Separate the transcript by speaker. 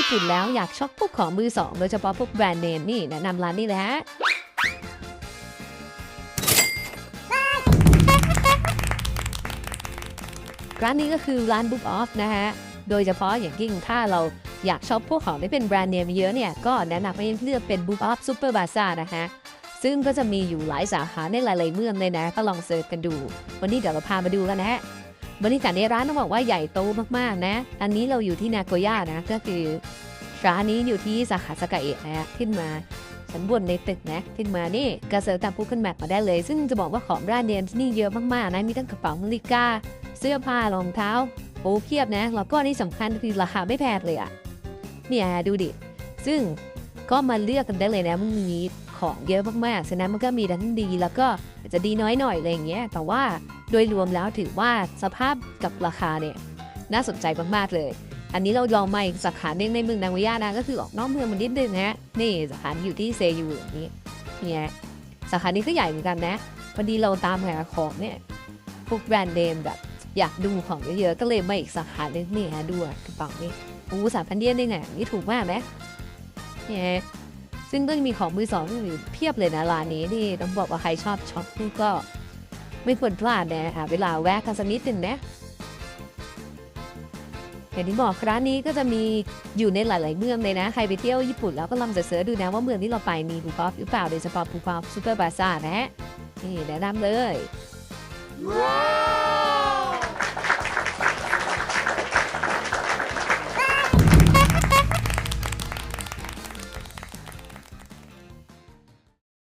Speaker 1: ญี่ปุ่นแล้วอยากช็อปพวกของมือสองโดยเฉพาะพวกแบรนด์เนมนี่แนะนำร้านนี้เละร้านนี้ก็คือร้าน Book Off นะฮะ โดยเฉพาะอย่างยิ่งถ้าเราอยากช็อปพวกของที่เป็นแบรนด์เนมเยอะเนี่ย ก็แนะนำให้เลือกเป็น Book Off Super Bazaar นะฮะ ซึ่งก็จะมีอยู่หลายสาขาในหลายๆเมืองเลยนะ ก็ลองเสิร์ชกันดู วันนี้เดี๋ยวเราพามาดูกันนะฮะ บรรยากาศในร้านต้องบอกว่าใหญ่โตมากๆนะ อันนี้เราอยู่ที่นาโกย่านะ ก็คือร้านนี้อยู่ที่สาขาสกาเอะนะฮะขึ้นมาชั้นบนในตึกนะขึ้นมานี่กระเซิร์ชตามพูขึ้นแมปมาได้เลย ซึ่งจะบอกว่าของแบรนด์เนมที่นี่เยอะมากๆนะมีทั้งกระเป๋านาฬิกาเสื้อผ้ารองเท้าโอ้เพียบนะแล้วก็ที่สำคัญคือราคาไม่แพงเลยอะเนี่ยดูดิซึ่งก็มาเลือกกันได้เลยนะมันมี ของเยอะมากๆฉะนั้นมันก็มีทั้งดีแล้วก็อาจจะดีน้อยหน่อยอะไรอย่างเงี้ย แต่ว่าโดยรวมแล้วถือว่าสภาพกับราคาเนี่ยน่าสนใจมากๆเลย อันนี้เราลองมาอีกสาขาหนึ่งในเมืองนางวิยานะก็คือออกนอกเมืองมานิดนึงนะนี่สาขาอยู่ที่เซยูอย่างนี้ เนี่ยสาขานี้ก็ใหญ่เหมือนกันนะ พอดีเราตามหาของเนี่ยพวกแบรนด์เนมแบบอยากดูของเยอะๆ ก็เลยมาอีกสาขาหนึงนี่ฮะดูกระเป๋านี่โอ้สามพันเยนเองอะนี่ถูกมากไหมเนี่ย ซึ่งก็มีของมือสองอยู่เพียบเลยนะร้านนี้นี่ต้องบอกว่าใครชอบช็อปก็ไม่ควรพลาดนะเวลาแวะกันสักนิดหนึ่งนะอย่างที่บอกร้านนี้ก็จะมีอยู่ในหลาย ๆ เมืองเลยนะ ใครไปเที่ยวญี่ปุ่นแล้วก็ลองจะเสิร์ชดูนะว่าเมืองที่เราไปมีภูปอฟหรือเปล่าโดยเฉพาะภูปอฟซูเปอร์บาซ่านะฮะนี่แนะนำเลย
Speaker 2: ว้าว